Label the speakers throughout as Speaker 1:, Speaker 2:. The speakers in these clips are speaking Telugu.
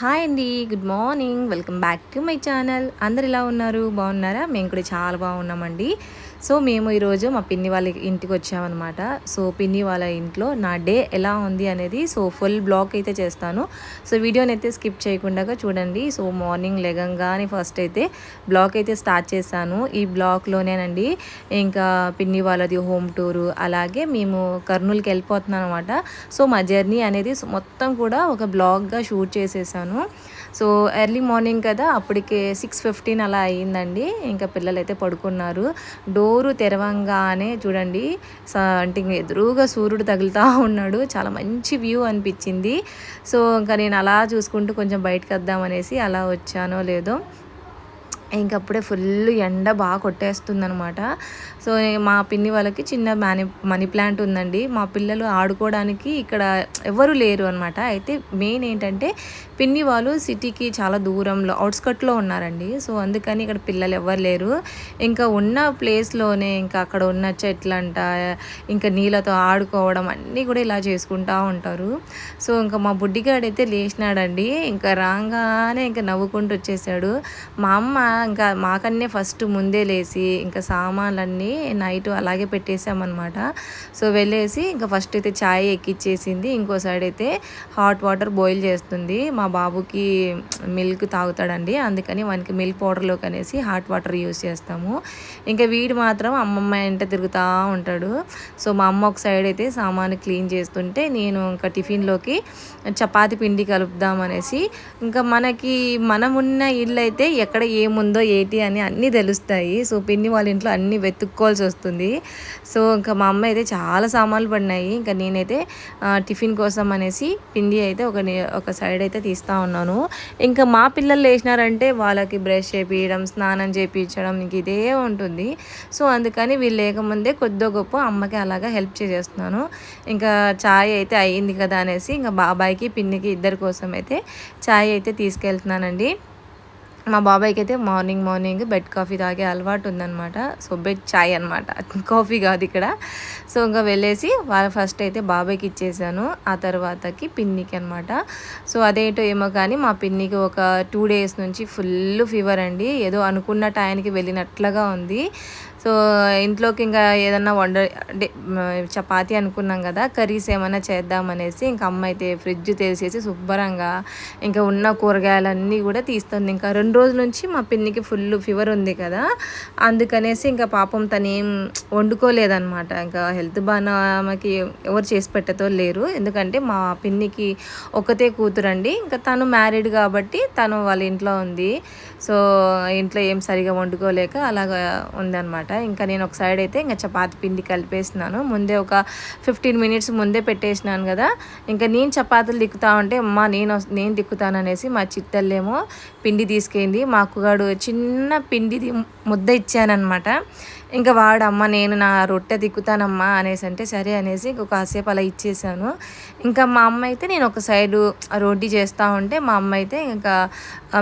Speaker 1: హాయ్ అండి good morning. Welcome back to my channel. అందరు ఇలా ఉన్నారు? బాగున్నారా? మేము కూడా చాలా బాగున్నామండి. సో మేము ఈరోజు మా పిన్ని వాళ్ళ ఇంటికి వచ్చామన్నమాట. సో పిన్ని వాళ్ళ ఇంట్లో నా డే ఎలా ఉంది అనేది సో ఫుల్ బ్లాగ్ అయితే చేస్తాను. సో వీడియోని అయితే స్కిప్ చేయకుండా చూడండి. సో మార్నింగ్ లెగంగానే ఫస్ట్ అయితే బ్లాగ్ అయితే స్టార్ట్ చేశాను. ఈ బ్లాగ్లోనేనండి ఇంకా పిన్ని వాళ్ళది హోమ్ టూరు అలాగే మేము కర్నూలుకి వెళ్ళిపోతున్నాం అనమాట సో మా జర్నీ అనేది మొత్తం కూడా ఒక బ్లాగ్గా షూట్ చేసేసాను. సో ఎర్లీ మార్నింగ్ కదా అప్పటికే సిక్స్ ఫిఫ్టీన్ అలా అయ్యిందండి. ఇంకా పిల్లలు అయితే పడుకున్నారు. డోరు తెరవంగానే చూడండి స- అంటే ఎదురుగా సూర్యుడు తగులుతూ ఉన్నాడు. చాలా మంచి వ్యూ అనిపించింది. సో ఇంకా నేను అలా చూసుకుంటూ కొంచెం బయటకు వద్దామనేసి అలా వచ్చానో లేదో ఇంకప్పుడే ఫుల్ ఎండ బాగా కొట్టేస్తుందనమాట సో మా పిన్ని వాళ్ళకి చిన్న మనీ మనీ ప్లాంట్ ఉందండి. మా పిల్లలు ఆడుకోవడానికి ఇక్కడ ఎవరు లేరు అనమాట అయితే మెయిన్ ఏంటంటే పిన్ని వాళ్ళు సిటీకి చాలా దూరంలో అవుట్స్కట్లో ఉన్నారండి. సో అందుకని ఇక్కడ పిల్లలు ఎవరు లేరు. ఇంకా ఉన్న ప్లేస్లోనే ఇంకా అక్కడ ఉన్న చెట్లంట ఇంకా నీళ్ళతో ఆడుకోవడం అన్నీ కూడా ఇలా చేసుకుంటూ ఉంటారు. సో ఇంకా మా బుడ్డిగాడైతే లేచినాడండి. ఇంకా రాగానే ఇంకా నవ్వుకుంటూ వచ్చేసాడు. మా అమ్మ ఇంకా మాకన్నే ఫస్ట్ ముందే లేచి ఇంకా సామాన్లన్నీ నైట్ అలాగే పెట్టేసామన్నమాట సో వెళ్ళేసి ఇంకా ఫస్ట్ అయితే ఛాయ్ ఎక్కిచ్చేసింది. ఇంకో సైడ్ అయితే హాట్ వాటర్ బాయిల్ చేస్తుంది. మా బాబుకి మిల్క్ తాగుతాడండి. అందుకని వానికి మిల్క్ పౌడర్లోకి అనేసి హాట్ వాటర్ యూస్ చేస్తాము. ఇంకా వీడు మాత్రం అమ్మమ్మ వెంట తిరుగుతూ ఉంటాడు. సో మా అమ్మ ఒక సైడ్ అయితే సామాను క్లీన్ చేస్తుంటే నేను ఇంకా టిఫిన్లోకి చపాతి పిండి కలుపుదాం అనేసి ఇంకా మనకి మనం ఉన్న ఇల్లు అయితే ఎక్కడ ఏముందో ఏంటి అని అన్నీ తెలుస్తాయి. సో పిన్ని వాళ్ళ ఇంట్లో అన్నీ వెతుక్కోవాల్సి వస్తుంది. సో ఇంకా మా అమ్మ అయితే చాలా సామాన్లు పడినాయి. ఇంకా నేనైతే టిఫిన్ కోసం అనేసి పిండి అయితే ఒక ఒక సైడ్ అయితే తీస్తూ ఉన్నాను. ఇంకా మా పిల్లలు లేచినారంటే వాళ్ళకి బ్రష్ చేపించడం స్నానం చేపించడం ఇంక ఇదే ఉంటుంది. సో అందుకని వీళ్ళు లేకముందే కొద్దిగా గొప్ప అమ్మకి అలాగా హెల్ప్ చేసేస్తున్నాను. ఇంకా ఛాయ్ అయితే అయ్యింది కదా అనేసి ఇంకా బాబాయ్కి పిన్నికి ఇద్దరి కోసం అయితే ఛాయ్ అయితే తీసుకెళ్తున్నానండి. మా బాబాయ్కి అయితే మార్నింగ్ మార్నింగ్ బెడ్ కాఫీ తాగే అలవాటు ఉందన్నమాట. సో బెడ్ చాయ్ అనమాట కాఫీ కాదు ఇక్కడ. సో ఇంకా వెళ్ళేసి వాళ్ళ ఫస్ట్ అయితే బాబాయ్కి ఇచ్చేసాను. ఆ తర్వాతకి పిన్నికి అనమాట సో అదేంటో ఏమో కానీ మా పిన్నికి ఒక టూ డేస్ నుంచి ఫుల్ ఫీవర్ అండి. ఏదో అనుకున్న టైంకి వెళ్ళినట్లుగా ఉంది. సో ఇంట్లోకి ఇంకా ఏదన్నా వండ అంటే అనుకున్నాం కదా కర్రీస్ ఏమైనా చేద్దామనేసి ఇంకా అమ్మ అయితే ఫ్రిడ్జ్ తెరిచేసి శుభ్రంగా ఇంకా ఉన్న కూరగాయలన్నీ కూడా తీస్తుంది. ఇంకా రెండు రోజుల నుంచి మా పిన్నికి ఫుల్ ఫీవర్ ఉంది కదా అందుకనేసి ఇంకా పాపం తను ఏం వండుకోలేదనమాట ఇంకా హెల్త్ బాగా ఎవరు చేసి పెట్టతో లేరు. ఎందుకంటే మా పిన్నికి ఒకతే కూతురండి. ఇంకా తను మ్యారీడ్ కాబట్టి తను వాళ్ళ ఇంట్లో ఉంది. సో ఇంట్లో ఏం సరిగా వండుకోలేక అలాగ ఉందన్నమాట. ఇంకా నేను ఒక సైడ్ అయితే ఇంకా చపాతి పిండి కలిపేసినాను. ముందే ఒక ఫిఫ్టీన్ మినిట్స్ ముందే పెట్టేసినాను కదా. ఇంకా నేను చపాతీలు దిక్కుతా ఉంటే అమ్మ నేను నేను దిక్కుతాననేసి మా చిట్టల్లేమో పిండి తీసుకెళ్ళింది మా అక్కగాడు చిన్న పిండిది ముద్ద ఇచ్చానమాట ఇంకా వాడమ్మ నేను నా రొట్టె దిక్కుతానమ్మా అనేసి అంటే సరే అనేసి ఇంకొక కాసేపు అలా ఇచ్చేసాను. ఇంకా మా అమ్మ అయితే నేను ఒక సైడు రోటీ చేస్తూ ఉంటే మా అమ్మ అయితే ఇంకా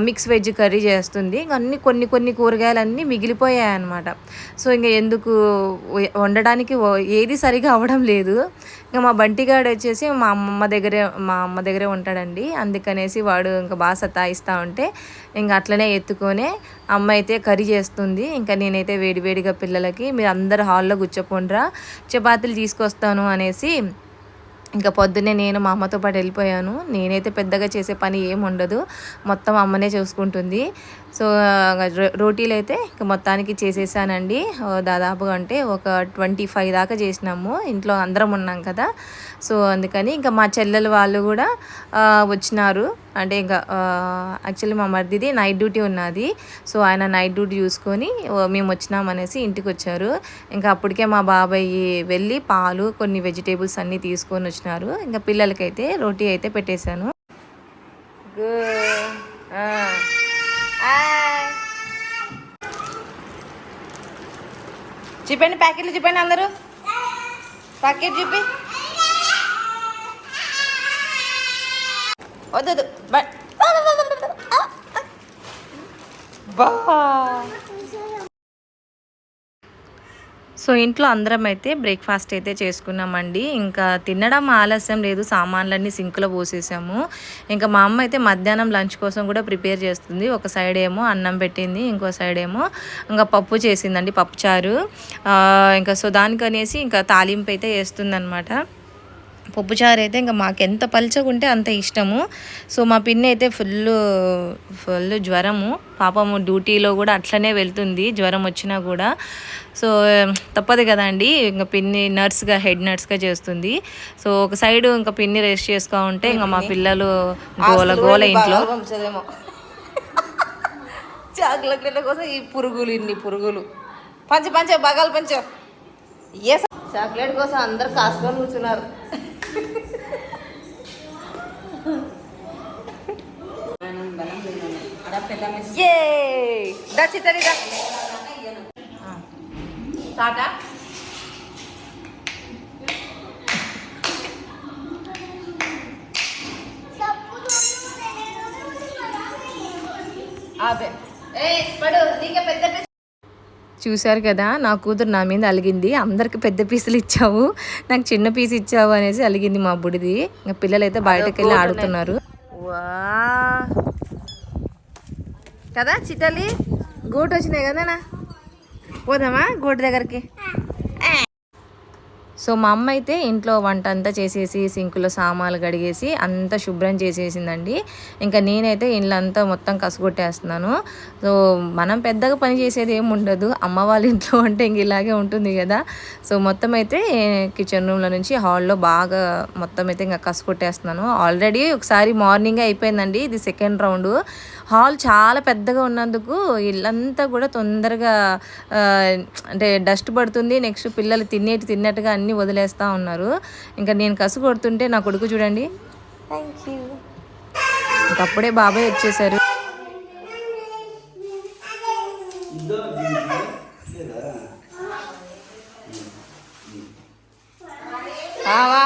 Speaker 1: మిక్స్ వెజ్ కర్రీ చేస్తుంది. ఇంకా అన్ని కొన్ని కొన్ని కూరగాయలు అన్నీ మిగిలిపోయాయి అనమాట సో ఇంకా ఎందుకు వండడానికి ఏది సరిగా అవ్వడం లేదు. ఇంకా మా బంటిగాడు వచ్చేసి మా అమ్మమ్మ దగ్గరే మా అమ్మ దగ్గరే ఉంటాడండి. అందుకనేసి వాడు ఇంకా బాగా సతాయిస్తూ ఉంటే ఇంకా అట్లనే ఎత్తుకొని అమ్మ అయితే కర్రీ చేస్తుంది. ఇంకా నేనైతే వేడివేడిగా పిల్లలకి మీరు అందరు హాల్లో కూర్చోకుండా చపాతీలు తీసుకొస్తాను అనేసి ఇంకా పొద్దున్నే నేను మా అమ్మతో పాటు వెళ్ళిపోయాను. నేనైతే పెద్దగా చేసే పని ఏమి ఉండదు. మొత్తం అమ్మనే చూసుకుంటుంది. సో రో- రోటీలు అయితే ఇంకా మొత్తానికి చేసేసానండి. దాదాపుగా అంటే ఒక ట్వంటీ ఫైవ్ దాకా చేసినాము. ఇంట్లో అందరం ఉన్నాం కదా. సో అందుకని ఇంకా మా చెల్లెలు వాళ్ళు కూడా వచ్చినారు. అంటే ఇంకా యాక్చువల్లీ మా మరిదిది నైట్ డ్యూటీ ఉన్నది. సో ఆయన నైట్ డ్యూటీ చూసుకొని మేము వచ్చినామనేసి ఇంటికి వచ్చారు ఇంకా అప్పటికే మా బాబాయ్ వెళ్ళి పాలు కొన్ని వెజిటేబుల్స్ అన్నీ తీసుకొని వచ్చినారు. ఇంకా పిల్లలకైతే రోటీ అయితే పెట్టేశాను. చూపండి ప్యాకెట్లు చూపండి అందరూ. ప్యాకెట్ చూపి. వద్దు బా. సో ఇంట్లో అందరం అయితే బ్రేక్ఫాస్ట్ అయితే చేసుకున్నామండి. ఇంకా తినడం ఆలస్యం లేదు సామాన్లన్నీ సింక్లో పోసేసాము. ఇంకా మా అమ్మ అయితే మధ్యాహ్నం లంచ్ కోసం కూడా ప్రిపేర్ చేస్తుంది. ఒక సైడ్ ఏమో అన్నం పెట్టింది ఇంకో సైడ్ ఏమో ఇంకా పప్పు చేసిందండి పప్పుచారు. ఇంకా సో దానికనేసి ఇంకా తాలింపు అయితే వేస్తుందన్నమాట. పప్పుచారు అయితే ఇంకా మాకు ఎంత పల్చగా ఉంటే అంత ఇష్టము. సో మా పిన్ని అయితే ఫుల్ ఫుల్ జ్వరము. పాపము డ్యూటీలో కూడా అట్లనే వెళ్తుంది జ్వరం వచ్చినా కూడా. సో తప్పదు కదండి ఇంకా పిన్ని నర్స్గా హెడ్ నర్స్గా చేస్తుంది. సో ఒక సైడ్ ఇంకా పిన్ని రెస్ట్ చేసుకో ఉంటే ఇంకా మా పిల్లలు గోల గోల ఇంట్లో
Speaker 2: చాక్లెట్ల కోసం ఈ పురుగులు ఇన్ని పురుగులు. పంచ పంచ బగాలు పంచ. ఏ చాక్లెట్ కోసం అందరు కాసుకొని కూర్చున్నారు. టాటా అదే ఏ పడు నీకే పెద్ద piece
Speaker 1: చూశారు కదా నా కూతురు నా మీద అలిగింది. అందరికి పెద్ద పీసులు ఇచ్చావు. నాకు చిన్న పీస్ ఇచ్చావు అనేసి అలిగింది మా బుడిది. ఇంకా పిల్లలైతే బయటకు వెళ్ళి ఆడుతున్నారు.
Speaker 2: వా. కదా చిట్టలి గోటు వచ్చినాయి కదా పోదామా? గోటు దగ్గరికి.
Speaker 1: సో మా అమ్మ అయితే ఇంట్లో వంట అంతా చేసేసి సింకులో సామాన్లు కడిగేసి అంతా శుభ్రం చేసేసిందండి. ఇంకా నేనైతే ఇండ్లంతా మొత్తం కసుగొట్టేస్తున్నాను. సో మనం పెద్దగా పని చేసేది ఏమి ఉండదు. అమ్మ వాళ్ళ ఇంట్లో అంటే ఇంక ఇలాగే ఉంటుంది కదా. సో మొత్తం అయితే కిచెన్ రూమ్లో నుంచి హాల్లో బాగా మొత్తం అయితే ఇంకా కసుగొట్టేస్తున్నాను. ఆల్రెడీ ఒకసారి మార్నింగ్ అయిపోయిందండి. ఇది సెకండ్ రౌండ్. హాల్ చాలా పెద్దగా ఉన్నందుకు ఇల్లంతా కూడా తొందరగా అంటే డస్ట్ పడుతుంది. నెక్స్ట్ పిల్లలు తినేటి తిన్నట్టుగా అన్నీ వదిలేస్తూ ఉన్నారు. ఇంకా నేను కసు కొడుతుంటే నా కొడుకు చూడండి.
Speaker 2: థ్యాంక్ యూ
Speaker 1: ఇంకప్పుడే బాబాయ్ వచ్చేసారు.
Speaker 2: ఆవా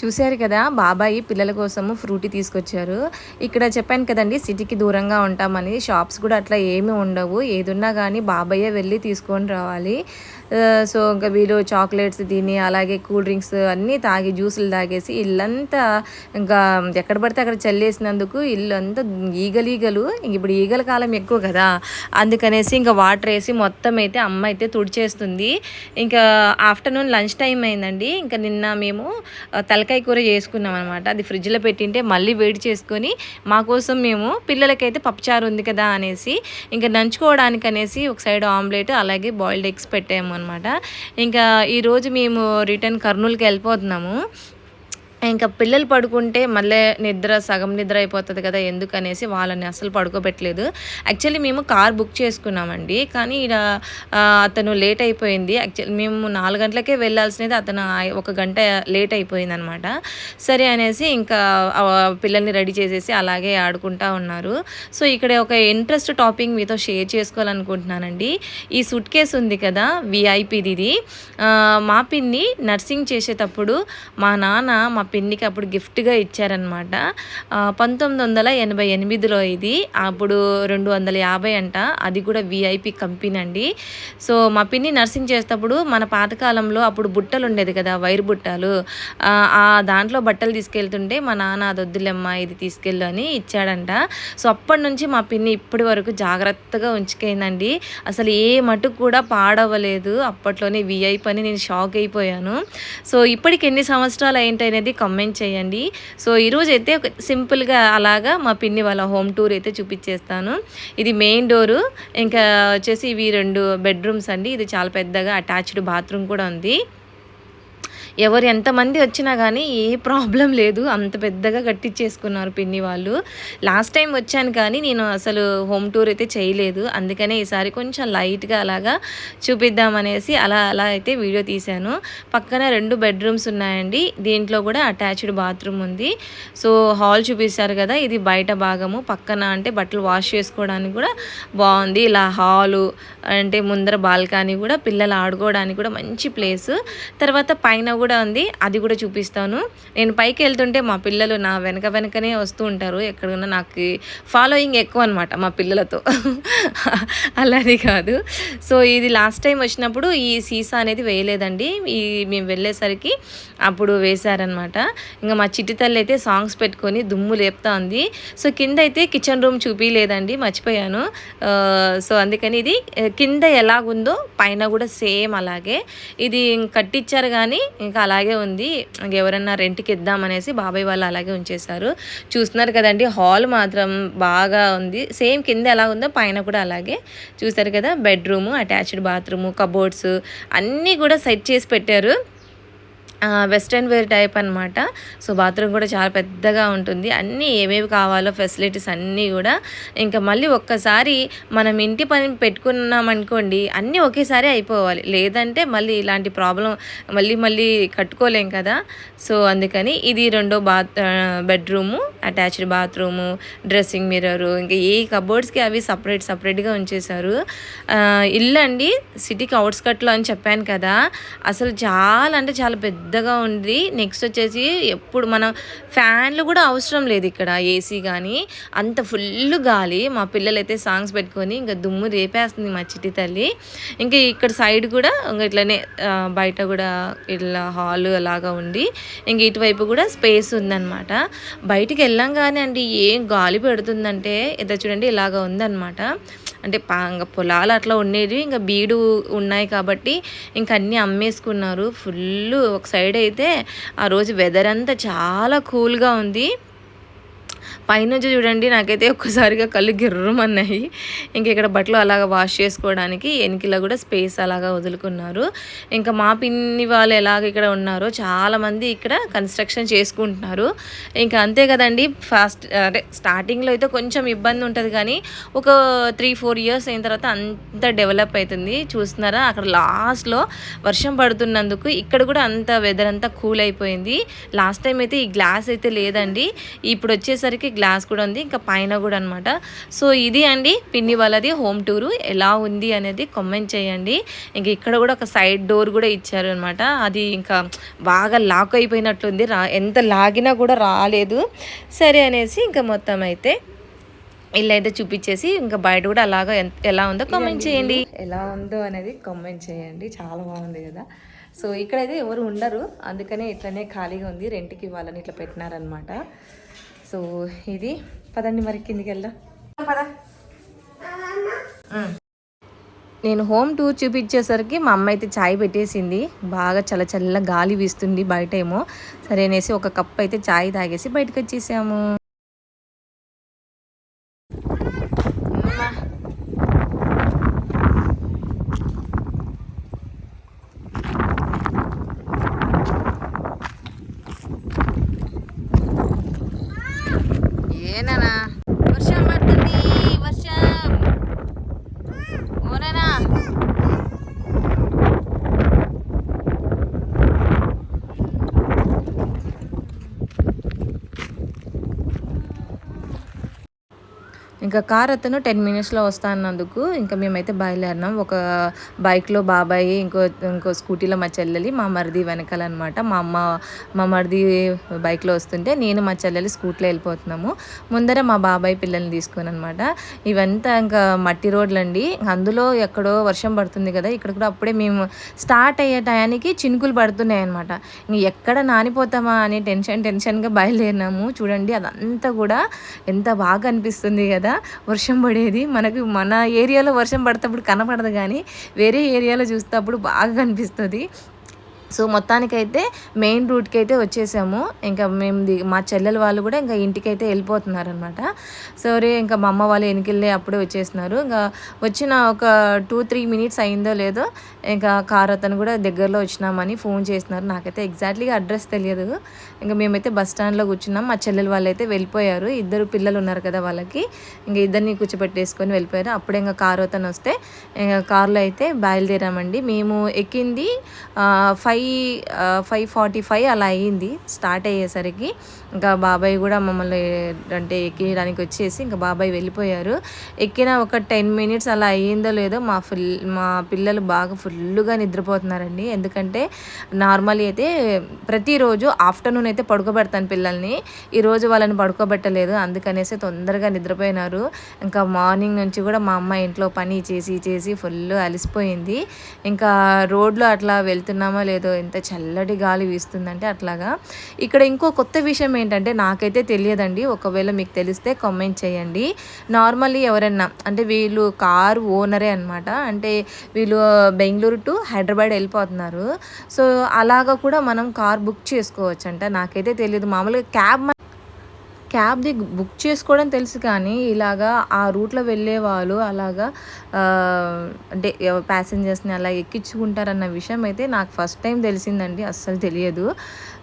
Speaker 1: చూశారు కదా బాబాయి పిల్లల కోసము ఫ్రూటీ తీసుకొచ్చారు. ఇక్కడ చెప్పాను కదండి సిటీకి దూరంగా ఉంటామని షాప్స్ కూడా అట్లా ఏమీ ఉండవు. ఏదున్నా కానీ బాబాయే వెళ్ళి తీసుకొని రావాలి. సో ఇంకా వీళ్ళు చాక్లెట్స్ తిని అలాగే కూల్ డ్రింక్స్ అన్నీ తాగి జ్యూసులు తాగేసి ఇల్లంతా ఇంకా ఎక్కడ పడితే అక్కడ చల్లేసినందుకు ఇల్లు అంతా ఈగలు ఈగలు ఇంక ఇప్పుడు ఈగల కాలం ఎక్కువ కదా. అందుకనేసి ఇంకా వాటర్ వేసి మొత్తం అయితే అమ్మ అయితే తుడిచేస్తుంది. ఇంకా ఆఫ్టర్నూన్ లంచ్ టైం అయిందండి. ఇంకా నిన్న మేము తలకాయ కూర చేసుకున్నాం అనమాట అది ఫ్రిడ్జ్లో పెట్టింటే మళ్ళీ వేడి చేసుకొని మా కోసం మేము పిల్లలకైతే పప్పుచారు ఉంది కదా అనేసి ఇంకా నంచుకోవడానికి అనేసి ఒక సైడ్ ఆమ్లెట్ అలాగే బాయిల్డ్ ఎగ్స్ పెట్టాము అనమాట ఇంకా ఈరోజు మేము రిటర్న్ కర్నూలుకి వెళ్ళిపోతున్నాము. ఇంకా పిల్లలు పడుకుంటే మళ్ళీ నిద్ర సగం నిద్ర అయిపోతుంది కదా ఎందుకనేసి వాళ్ళని అసలు పడుకోబెట్టలేదు. యాక్చువల్లీ మేము కార్ బుక్ చేసుకున్నామండి. కానీ ఈడ అతను లేట్ అయిపోయింది. యాక్చువల్లీ మేము నాలుగు గంటలకే వెళ్ళాల్సినది అతను ఒక గంట లేట్ అయిపోయింది అనమాట సరే అనేసి ఇంకా పిల్లల్ని రెడీ చేసేసి అలాగే ఆడుకుంటా ఉన్నారు. సో ఇక్కడ ఒక ఇంట్రెస్ట్ టాపిక్ మీతో షేర్ చేసుకోవాలనుకుంటున్నానండి. ఈ సుట్ కేస్ ఉంది కదా విఐపిది ఇది. మా పిన్ని నర్సింగ్ చేసేటప్పుడు మా నాన్న మా పిన్నికి అప్పుడు గిఫ్ట్గా ఇచ్చారనమాట పంతొమ్మిది వందల ఎనభై ఎనిమిదిలో ఇది. అప్పుడు రెండు వందల యాభై అంట. అది కూడా విఐపి కంపెనీ అండి. సో మా పిన్ని నర్సింగ్ చేసేటప్పుడు మన పాతకాలంలో అప్పుడు బుట్టలు ఉండేది కదా వైర్ బుట్టలు. ఆ, దాంట్లో బట్టలు తీసుకెళ్తుంటే మా నాన్న అది వద్దులేమ్మా ఇది తీసుకెళ్ళు అని ఇచ్చాడంట. సో అప్పటి నుంచి మా పిన్ని ఇప్పటి వరకు జాగ్రత్తగా ఉంచుకైందండి. అసలు ఏ మటుకు కూడా పాడవలేదు అప్పట్లోనే విఐపి అని నేను షాక్ అయిపోయాను. సో ఇప్పటికి ఎన్ని సంవత్సరాలు ఏంటి అనేది కమెంట్ చేయండి. సో ఈరోజు అయితే ఒక సింపుల్గా అలాగా మా పిన్ని వాళ్ళ హోమ్ టూర్ అయితే చూపించేస్తాను. ఇది మెయిన్ డోరు ఇంకా వచ్చేసి ఇవి రెండు బెడ్రూమ్స్ అండి. ఇది చాలా పెద్దగా అటాచ్డ్ బాత్రూమ్ కూడా ఉంది. ఎవరు ఎంతమంది వచ్చినా కానీ ఏ ప్రాబ్లం లేదు. అంత పెద్దగా కట్టించేసుకున్నారు పిన్ని వాళ్ళు. లాస్ట్ టైం వచ్చాను కానీ నేను అసలు హోమ్ టూర్ అయితే చేయలేదు. అందుకనే ఈసారి కొంచెం లైట్గా అలాగా చూపిద్దామనేసి అలా అలా అయితే వీడియో తీశాను. పక్కన రెండు బెడ్రూమ్స్ ఉన్నాయండి. దీంట్లో కూడా అటాచ్డ్ బాత్రూమ్ ఉంది. సో హాల్ చూపిస్తారు కదా ఇది బయట భాగము. పక్కన అంటే బట్టలు వాష్ చేసుకోవడానికి కూడా బాగుంది. ఇలా హాలు అంటే ముందర బాల్కనీ కూడా పిల్లలు ఆడుకోవడానికి కూడా మంచి ప్లేస్. తర్వాత పైన కూడా కూడా ఉంది. అది కూడా చూపిస్తాను. నేను పైకి వెళ్తుంటే మా పిల్లలు నా వెనక వెనకనే వస్తూ ఉంటారు. ఎక్కడన్నా నాకు ఫాలోయింగ్ ఎక్కువ అనమాట మా పిల్లలతో. అలానే కాదు. సో ఇది లాస్ట్ టైం వచ్చినప్పుడు ఈ సీసా అనేది వేయలేదండి. ఈ మేము వెళ్ళేసరికి అప్పుడు వేశారనమాట ఇంకా మా చిట్టి తల్లి అయితే సాంగ్స్ పెట్టుకొని దుమ్ము లేపుతా ఉంది సో కింద అయితే కిచెన్ రూమ్ చూపించలేదండి మర్చిపోయాను. సో అందుకని ఇది కింద ఎలాగుందో పైన కూడా సేమ్ అలాగే. ఇది ఇంక కట్టించారు కానీ ఇంకా అలాగే ఉంది. ఇంక రెంట్కి ఇద్దామనేసి బాబాయ్ వాళ్ళు అలాగే ఉంచేశారు. చూస్తున్నారు కదండి హాల్ మాత్రం బాగా ఉంది. సేమ్ కింద ఎలా ఉందో పైన కూడా అలాగే. చూసారు కదా బెడ్రూము అటాచ్డ్ బాత్రూము కబోర్డ్స్ అన్నీ కూడా సెట్ చేసి పెట్టారు. వెస్ట్రన్ వేర్ టైప్ అనమాట సో బాత్రూమ్ కూడా చాలా పెద్దగా ఉంటుంది. అన్నీ ఏమేమి కావాలో ఫెసిలిటీస్ అన్నీ కూడా ఇంకా మళ్ళీ ఒక్కసారి మనం ఇంటి పని పెట్టుకున్నాం అనుకోండి అన్నీ ఒకేసారి అయిపోవాలి. లేదంటే మళ్ళీ ఇలాంటి ప్రాబ్లం మళ్ళీ మళ్ళీ కట్టుకోలేం కదా. సో అందుకని ఇది రెండో bath bedroom attached bathroom dressing mirror ఇంకా ఏ కబోర్డ్స్కి అవి సపరేట్ సపరేట్గా ఉంచేశారు. ఇల్లు అండి సిటీకి అవుట్స్కట్లో అని చెప్పాను కదా. అసలు చాలా అంటే చాలా పెద్ద పెద్దగా ఉంది. నెక్స్ట్ వచ్చేసి ఎప్పుడు మనం ఫ్యాన్లు కూడా అవసరం లేదు ఇక్కడ ఏసీ కానీ అంత ఫుల్ గాలి. మా పిల్లలు అయితే సాంగ్స్ పెట్టుకొని ఇంకా దుమ్ము రేపేస్తుంది మా చిట్టి తల్లి. ఇంకా ఇక్కడ సైడ్ కూడా ఇంకా ఇట్లనే బయట కూడా ఇట్లా హాల్ అలాగా ఉండి ఇంక ఇటువైపు కూడా స్పేస్ ఉందన్నమాట. బయటికి వెళ్ళంగానే అండి ఏం గాలి పెడుతుందంటే ఇద్దరు చూడండి ఇలాగా ఉందన్నమాట. అంటే పా ఇంకా పొలాలు అట్లా ఉండేవి. ఇంకా బీడు ఉన్నాయి కాబట్టి ఇంకా అన్నీ అమ్మేసుకున్నారు. ఫుల్ ఒక సైడ్ అయితే ఆ రోజు వెదర్ అంతా చాలా కూల్గా ఉంది. పైనుంచి చూడండి నాకైతే ఒక్కసారిగా కళ్ళు గిర్రమన్నాయి. ఇంక ఇక్కడ బట్టలు అలాగ వాష్ చేసుకోవడానికి వెనకిలా కూడా స్పేస్ అలాగా వదులుకున్నారు. ఇంకా మా పిన్ని వాళ్ళు ఎలాగ ఇక్కడ ఉన్నారో చాలామంది ఇక్కడ కన్స్ట్రక్షన్ చేసుకుంటున్నారు. ఇంకా అంతే కదండి ఫాస్ట్ అంటే స్టార్టింగ్లో అయితే కొంచెం ఇబ్బంది ఉంటుంది కానీ ఒక త్రీ ఫోర్ ఇయర్స్ అయిన తర్వాత అంత డెవలప్ అవుతుంది చూస్తున్నారా? అక్కడ లాస్ట్లో వర్షం పడుతున్నందుకు ఇక్కడ కూడా అంత వెదర్ అంతా కూల్ అయిపోయింది. లాస్ట్ టైం అయితే ఈ గ్లాస్ అయితే లేదండి. ఇప్పుడు వచ్చేసరికి గ్లాస్ కూడా ఉంది ఇంకా పైన కూడా అనమాట సో ఇది అండి పిన్ని వాళ్ళది హోమ్ టూరు. ఎలా ఉంది అనేది కామెంట్ చేయండి. ఇంక ఇక్కడ కూడా ఒక సైడ్ డోర్ కూడా ఇచ్చారు అనమాట అది ఇంకా బాగా లాక్ అయిపోయినట్లుంది. రా ఎంత లాగినా కూడా రాలేదు. సరే అనేసి ఇంకా మొత్తం అయితే ఇల్లు అయితే చూపించేసి ఇంకా బయట కూడా అలాగా ఎలా ఉందో కామెంట్ చేయండి. ఎలా ఉందో అనేది కామెంట్ చేయండి. చాలా బాగుంది కదా. సో ఇక్కడైతే ఎవరు ఉండరు. అందుకనే ఇట్లనే ఖాళీగా ఉంది. రెంట్కి ఇవ్వాలని ఇట్లా పెట్టినారనమాట సో ఇది. పదండి మరి కిందికి వెళ్దాం. పద. నేను హోమ్ టూర్ చూపించేసరికి మా అమ్మ అయితే చాయ్ పెట్టేసింది. బాగా చల్ల చల్ల గాలి వీస్తుంది బయట ఏమో. సరే అనేసి ఒక కప్ అయితే చాయ్ తాగేసి బయటకు వచ్చేసాము ఏనా వర్షం పడుతుంది వర్షం ఓనేనా ఇంకా కార్ అతను టెన్ మినిట్స్లో వస్తా అన్నందుకు. ఇంకా మేమైతే బయలుదేరినాం. ఒక బైక్లో బాబాయ్ ఇంకో ఇంకో స్కూటీలో మా చెల్లెలి మా మరిది వెనకాలన్నమాట మా అమ్మ మా మరిది బైక్లో వస్తుంటే నేను మా చెల్లెలి స్కూటీలో వెళ్ళిపోతున్నాము. ముందర మా బాబాయ్ పిల్లల్ని తీసుకుని అనమాట ఇవంతా ఇంకా మట్టి రోడ్లు అండి అందులో ఎక్కడో వర్షం పడుతుంది కదా ఇక్కడ కూడా అప్పుడే మేము స్టార్ట్ అయ్యే టయానికి చినుకులు పడుతున్నాయి అనమాట ఇంక ఎక్కడ నానిపోతామా అనే టెన్షన్ టెన్షన్గా బయలుదేరినాము. చూడండి అదంతా కూడా ఎంత బాగా అనిపిస్తుంది కదా. వర్షం పడేది. మనకు మన ఏరియాలో వర్షం పడేటప్పుడు కనపడదు కానీ వేరే ఏరియాలో చూసేటప్పుడు బాగా కనిపిస్తుంది. సో మొత్తానికైతే మెయిన్ రూట్కి అయితే వచ్చేసాము. ఇంకా మేము ది మా చెల్లెల వాళ్ళు కూడా ఇంకా ఇంటికి అయితే వెళ్ళిపోతున్నారు అనమాట సరే ఇంకా మా అమ్మ వాళ్ళు వెనకెళ్ళి అప్పుడే వచ్చేసినారు. ఇంకా వచ్చిన ఒక టూ త్రీ మినిట్స్ అయిందో లేదో ఇంకా కార్ అతను కూడా దగ్గరలో వచ్చినామని ఫోన్ చేసినారు. నాకైతే ఎగ్జాక్ట్లీగా అడ్రస్ తెలియదు. ఇంకా మేమైతే బస్ స్టాండ్లో కూర్చున్నాం. మా చెల్లెల వాళ్ళు అయితే వెళ్ళిపోయారు. ఇద్దరు పిల్లలు ఉన్నారు కదా వాళ్ళకి. ఇంకా ఇద్దరిని కూర్చోబెట్టేసుకొని వెళ్ళిపోయారు. అప్పుడే ఇంకా కారు అతను వస్తే ఇంకా కార్లో అయితే బయలుదేరామండి. మేము ఎక్కింది five five five forty five అలా అయ్యింది. స్టార్ట్ అయ్యేసరికి ఇంకా బాబాయ్ కూడా మమ్మల్ని అంటే ఎక్కియడానికి వచ్చేసి ఇంకా బాబాయ్ వెళ్ళిపోయారు. ఎక్కిన ఒక టెన్ మినిట్స్ అలా అయ్యిందో లేదో మా ఫుల్ మా పిల్లలు బాగా ఫుల్గా నిద్రపోతున్నారండి. ఎందుకంటే నార్మల్ అయితే ప్రతిరోజు ఆఫ్టర్నూన్ అయితే పడుకోబెడతాను పిల్లల్ని. ఈరోజు వాళ్ళని పడుకోబెట్టలేదు అందుకనేసి తొందరగా నిద్రపోయినారు. ఇంకా మార్నింగ్ నుంచి కూడా మా అమ్మ ఇంట్లో పని చేసి చేసి ఫుల్ అలసిపోయింది. ఇంకా రోడ్లో అట్లా వెళ్తున్నామో లేదో ఎంత చల్లటి గాలి వీస్తుందంటే అట్లాగా. ఇక్కడ ఇంకో కొత్త విషయం ఏంటంటే నాకైతే తెలియదండి. ఒకవేళ మీకు తెలిస్తే కామెంట్ చేయండి. నార్మల్లీ ఎవరైనా అంటే వీళ్ళు కారు ఓనరే అనమాట అంటే వీళ్ళు బెంగళూరు టు హైదరాబాద్ వెళ్ళిపోతున్నారు. సో అలాగా కూడా మనం కార్ బుక్ చేసుకోవచ్చు అంట నాకైతే తెలియదు. మామూలుగా క్యాబ్ క్యాబ్ది బుక్ చేసుకోవడం తెలుసు కానీ ఇలాగా ఆ రూట్లో వెళ్ళే వాళ్ళు అలాగా అంటే ప్యాసింజర్స్ని అలా ఎక్కించుకుంటారన్న విషయం అయితే నాకు ఫస్ట్ టైం తెలిసిందండి అస్సలు తెలియదు.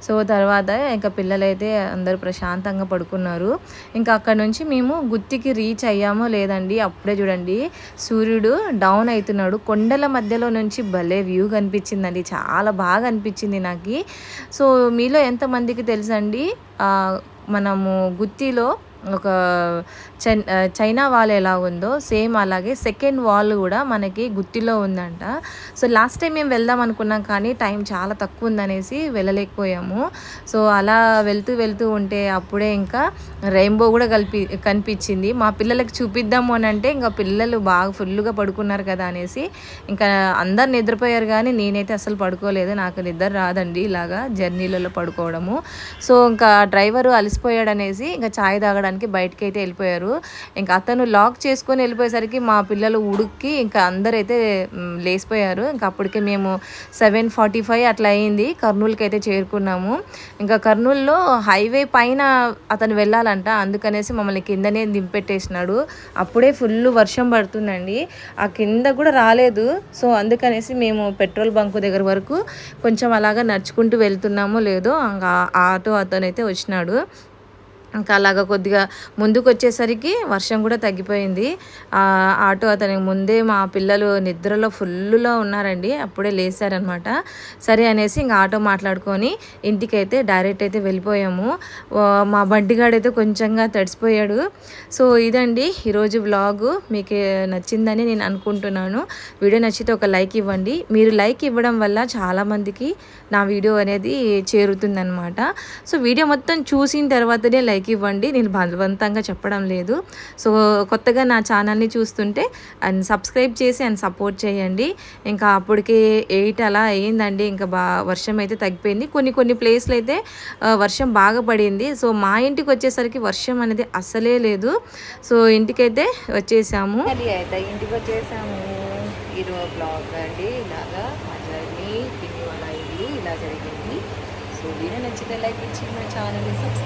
Speaker 1: సో తర్వాత ఇంకా పిల్లలైతే అందరూ ప్రశాంతంగా పడుకున్నారు. ఇంకా అక్కడ నుంచి మేము గుత్తికి రీచ్ అయ్యామో లేదండి అప్పుడే చూడండి. సూర్యుడు డౌన్ అవుతున్నాడు. కొండల మధ్యలో నుంచి భలే వ్యూ కనిపించిందండి చాలా బాగా అనిపించింది నాకు. సో మీలో ఎంతమందికి తెలుసండి? మనము గుత్తిలో ఒక చైనా వాల్ ఎలా ఉందో సేమ్ అలాగే సెకండ్ వాల్ కూడా మనకి గుత్తిలో ఉందంట. సో లాస్ట్ టైం మేము వెళ్దాం అనుకున్నాం కానీ టైం చాలా తక్కువ ఉందనేసి వెళ్ళలేకపోయాము. సో అలా వెళ్తూ వెళ్తూ ఉంటే అప్పుడే ఇంకా రెయిన్బో కూడా కలిపి కనిపించింది. మా పిల్లలకి చూపిద్దాము అని అంటే ఇంకా పిల్లలు బాగా ఫుల్గా పడుకున్నారు కదా అనేసి ఇంకా అందరు నిద్రపోయారు కానీ నేనైతే అసలు పడుకోలేదు. నాకు నిద్ర రాదండి ఇలాగా జర్నీలలో పడుకోవడము. సో ఇంకా డ్రైవరు అలసిపోయాడనేసి ఇంకా ఛాయ్ తాగడానికి బయటకి అయితే వెళ్ళిపోయారు. ఇంకా అతను లాక్ చేసుకొని వెళ్ళిపోయేసరికి మా పిల్లలు ఉడుక్కి ఇంకా అందరైతే లేసిపోయారు ఇంకా అప్పటికే మేము సెవెన్ ఫార్టీ ఫైవ్ అట్లా అయింది. కర్నూలుకి అయితే చేరుకున్నాము. ఇంకా కర్నూలులో హైవే పైన అతను వెళ్ళాలంట. అందుకనేసి మమ్మల్ని కిందనే దింపెట్టేసినాడు. అప్పుడే ఫుల్ వర్షం పడుతుందండి. ఆ కింద కూడా రాలేదు. సో అందుకనేసి మేము పెట్రోల్ బంక్ దగ్గర వరకు కొంచెం అలాగా నడుచుకుంటూ వెళ్తున్నామో లేదో ఇంకా ఆటో అతను అయితే వచ్చినాడు. ఇంకా అలాగ కొద్దిగా ముందుకు వచ్చేసరికి వర్షం కూడా తగ్గిపోయింది. ఆటో అతనికి ముందే మా పిల్లలు నిద్రలో ఫుల్లులో ఉన్నారండి. అప్పుడే లేసారనమాట. సరే అనేసి ఇంకా ఆటో మాట్లాడుకొని ఇంటికైతే డైరెక్ట్ అయితే వెళ్ళిపోయాము. మా బండిగాడైతే కొంచెంగా తడిసిపోయాడు. సో ఇదండి ఈరోజు వ్లాగు. మీకు నచ్చిందని నేను అనుకుంటున్నాను. వీడియో నచ్చితే ఒక లైక్ ఇవ్వండి. మీరు లైక్ ఇవ్వడం వల్ల చాలామందికి నా వీడియో అనేది చేరుతుందనమాట. సో వీడియో మొత్తం చూసిన తర్వాతనే లైక్ ఇవ్వండి. నేను బలవంతంగా చెప్పడం లేదు. సో కొత్తగా నా ఛానల్ని చూస్తుంటే అండ్ సబ్స్క్రైబ్ చేసి అండ్ సపోర్ట్ చేయండి. ఇంకా అప్పటికే ఎయిట్ అలా అయ్యిందండి. ఇంకా బా వర్షం అయితే తగ్గిపోయింది. కొన్ని కొన్ని ప్లేస్లు అయితే వర్షం బాగా పడింది. సో మా ఇంటికి వచ్చేసరికి వర్షం అనేది అస్సలే లేదు. సో ఇంటికైతే వచ్చేసాము.
Speaker 2: అయితే ఇంటికి వచ్చేసాము. ఈరోజు బ్లాగ్ అండి. ఇలాగా మా జర్నీ పిన్ని వాళ్ళ ఇలా జరిగింది. సో వీడియో నచ్చితే లైక్ ఇచ్చి మా ఛానల్ని సబ్స్క్రైబ్